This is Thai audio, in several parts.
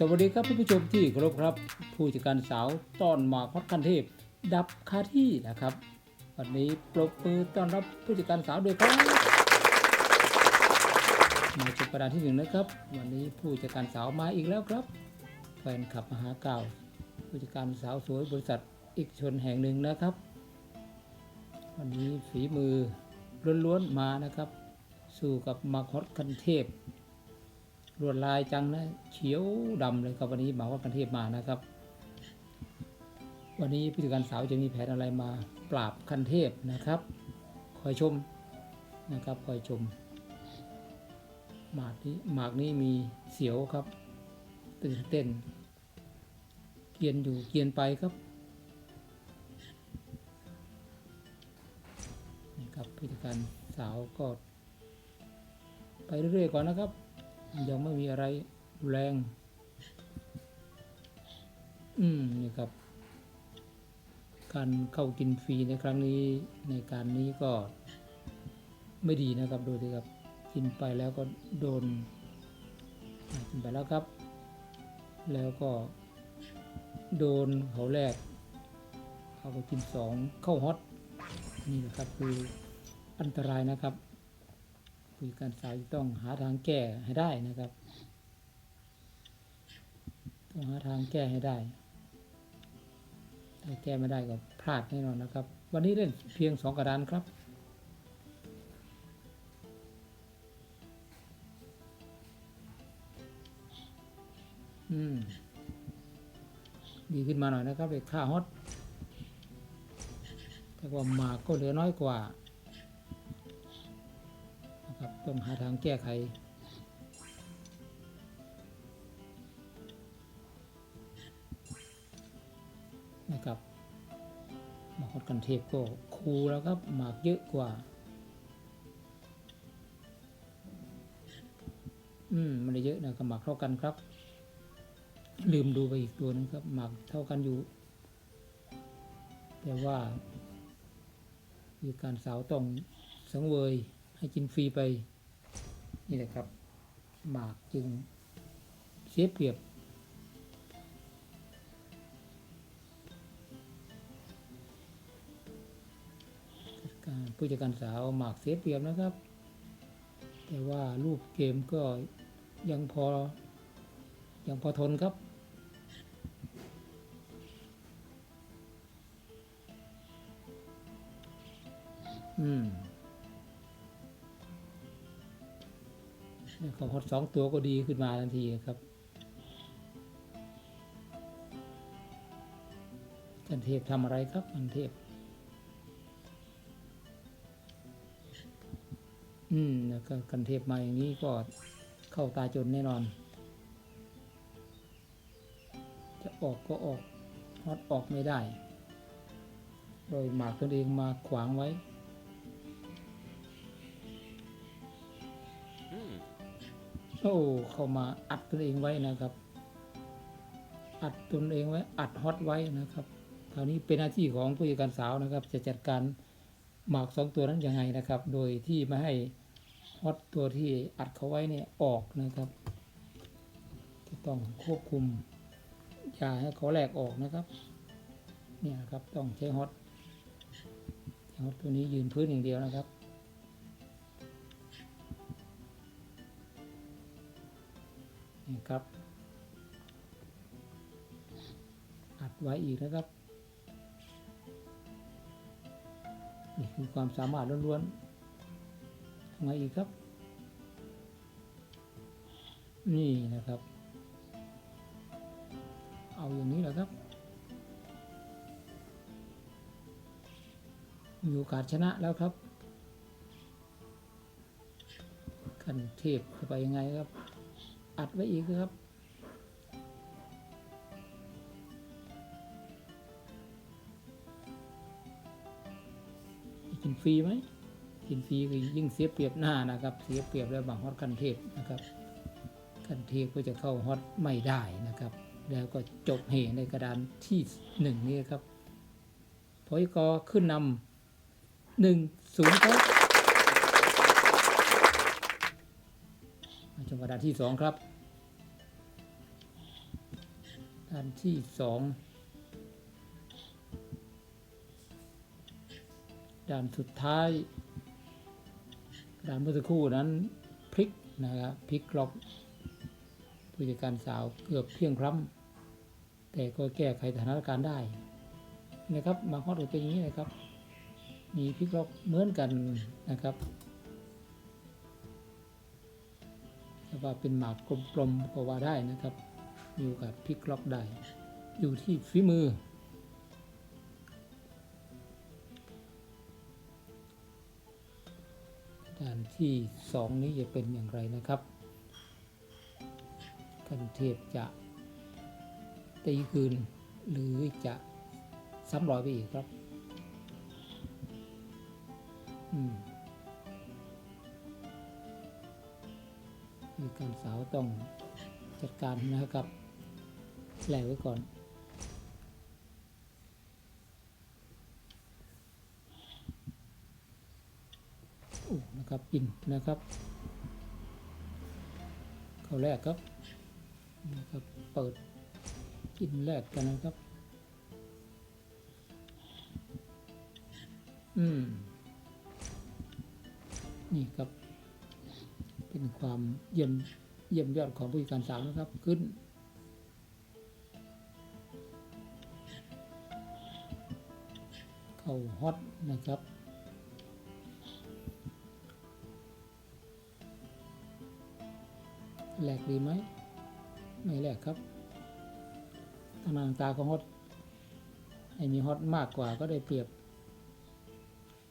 สวัสดีครับท่านผู้ชมที่เคารพครับ ผู้จัดการสาวต้อนมากฮอตคันเทพ ดับคาที่นะครับ วันนี้ปรบมือต้อนรับผู้จัดการสาวโดวยครับมาจุดประดานที่หนึ่งนะครับ วันนี้ผู้จัดการสาวมาอีกแล้วครับแฟนขับมหาเก่าผู้จัดการสาวสวยบริษัทอีกชนแห่งหนึ่งนะครับ วันนี้ฝีมือล้วนๆมานะครับ สู้กับมากฮอตคันเทพ ลวดลายจังนะเขียวดำเลยครับวันนี้หมาว่ากันเทพมานะครับ วันนี้ผู้จัดการสาวจะมีแผนอะไรมาปราบคันเทพนะครับ คอยชมนะครับคอยชม หมากนี้หมากนี้มีเสียวครับ ตื่นเต้น เกียนอยู่เกียนไปครับนี่ครับผู้จัดการสาวก็ไปเรื่อยๆก่อนนะครับ ยังไม่มีอะไรแรง อืมนี่ครับ การเข้ากินฟรีในครั้งนี้ในการนี้ก็ไม่ดีนะครับดูสิครับกินไปแล้วก็โดนกินไปแล้วครับ แล้วก็โดนเขาแรกเขาก็กินสองเข้าฮอตนี่นะครับคืออันตรายนะครับ คุยการสาวต้องหาทางแก้ให้ได้นะครับ ต้องหาทางแก้ให้ได้ถ้าแก้ไม่ได้ก็พลาดแน่นอนนะครับ วันนี้เล่นเพียงสองกระดานครับอืมดีขึ้นมาหน่อยนะครับเด็กค่าฮอตแต่ว่าหมากก็เหลือน้อยกว่า ต้องหาทางแก้ไข นะครับหมากฮอดกันเทพก็คูแล้วครับ หมากเยอะกว่า อืมม่ได้เยอะนะครับหมากเท่ากันครับ ลืมดูไปอีกตัวหนึงครับ หมากเท่ากันอยู่ แต่ว่ามีการสาวต้องสังเวยให้กินฟรีไป นี่แหละครับหมากจึงเสียเปรียบการผู้จัดการสาวหมากเสียเปรียบนะครับ แต่ว่ารูปเกมก็ยังพอ ยังพอทนครับอืม เขาฮอตสองตัวก็ดีขึ้นมาทันทีครับกันเทพทำอะไรครับกันเทพ อืมแล้วก็กันเทพมาอย่างนี้ก็เข้าตาจนแน่นอน จะออกก็ออกฮอตออกไม่ได้ โดยหมากตนเองมาขวางไว้ โอ้เข้ามาอัดตนเองไว้นะครับ อัดตนเองไว้ อัดฮอตไว้นะครับคราวนี้เป็นหน้าที่ของผู้จัดการสาวนะครับ จะจัดการหมากสองตัวนั้นยังไงนะครับ โดยที่ไม่ให้ฮอตตัวที่อัดเขาไว้เนี่ยออกนะครับจะต้องควบคุมอย่าให้เขาแหลกออกนะครับ เนี่ยครับต้องใช้ฮอตฮอตตัวนี้ยืนพื้นอย่างเดียวนะครับ นี่ครับ อัดไว้อีกนะครับ นี่คือความสามารถล้วนๆทำไงอีกครับ นี่นะครับ เอาอย่างนี้แหละครับ มีโอกาสชนะแล้วครับคันเทพจะไปยังไงครับ อัดไว้อีกครับ กินฟรีไหมกินฟรีคือยิ่งเสียเปรียบหน้านะครับ เสียเปรียบแล้วบางฮอตกันเทพนะครับกันเทพก็จะเข้าฮอตไม่ได้นะครับ แล้วก็จบเหในกระดานที่หนึ่งนี้ครับพอยกอขึ้นนำหนึ่งศูนย์ครับ มาระดานที่สองครับด้านที่สองด้านสุดท้ายด้านเมื่อสักครู่นั้นพลิกนะครับพลิกล็อกผู้จัดการสาวเกือบเพียงพร้ำแต่ก็แก้ไขสถานการณ์ได้นะครับมาฮอตเป็นอย่างนี้นะครับ มีพลิกล็อกเหมือนกันนะครับ ว่าเป็นหมากกลมๆก็ว่าได้นะครับ มีโอกาสพลิกล็อกได้ อยู่ที่ฝีมือ ด้านที่สองนี้จะเป็นอย่างไรนะครับกันเทพจะตีคืนหรือจะซ้ำรอยไปอีกครับ อืม มีการสาวต้องจัดการนะครับแหลกไว้ก่อนโอ้นะครับกินนะครับเขาแรกครับนะครับ เปิดกินแรกกันนะครับ อืม นี่ครับ เป็นความเยี่ยมเยี่ยมยอดของผู้จัดการสาวนะครับขึ้น เข้าฮอตนะครับแหลกดีไหมไม่แหลกครับทางนางตาของฮอตให้มีฮอตมากกว่าก็ได้เปรียบ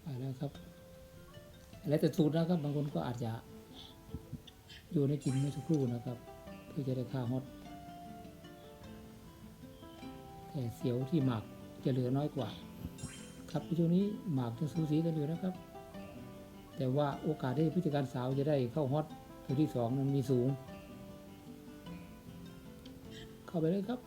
ไปแล้วครับ แล้วแต่สูตรนะครับ บางคนก็อาจจะ โยนให้กินเมื่อสักครู่นะครับ เพื่อจะได้ค่าฮอตแต่เสียวที่หมากจะเหลือน้อยกว่า ครับในช่วงนี้หมากจะสูสีกันอยู่นะครับ แต่ว่าโอกาสที่ผู้จัดการสาวจะได้เข้าฮอตตัวที่สองนั้นมีสูง เข้าไปเลยครับ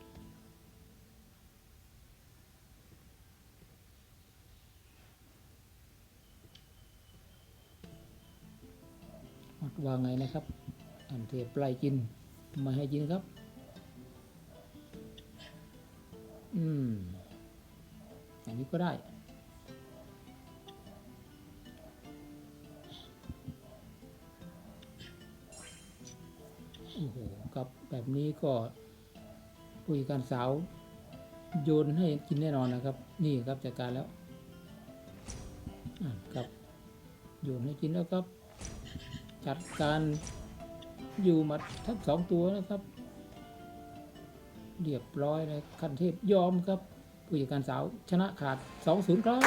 ว่าไงนะครับ อันเทปไล่กินมาให้กินครับ อืมอย่างนี้ก็ได้ โอ้โหครับแบบนี้ก็ผู้จัดการสาวโยนให้กินแน่นอนนะครับ นี่ครับจัดการแล้วอะครับโยนให้กินแล้วครับ จัดการอยู่หมัดทั้งสองตัวนะครับ เรียบร้อยเลยคันเทพยอมครับ ผู้จัดการสาวชนะขาด 2-0 ครับ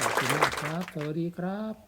ขอบคุณมากครับ สวัสดีครับ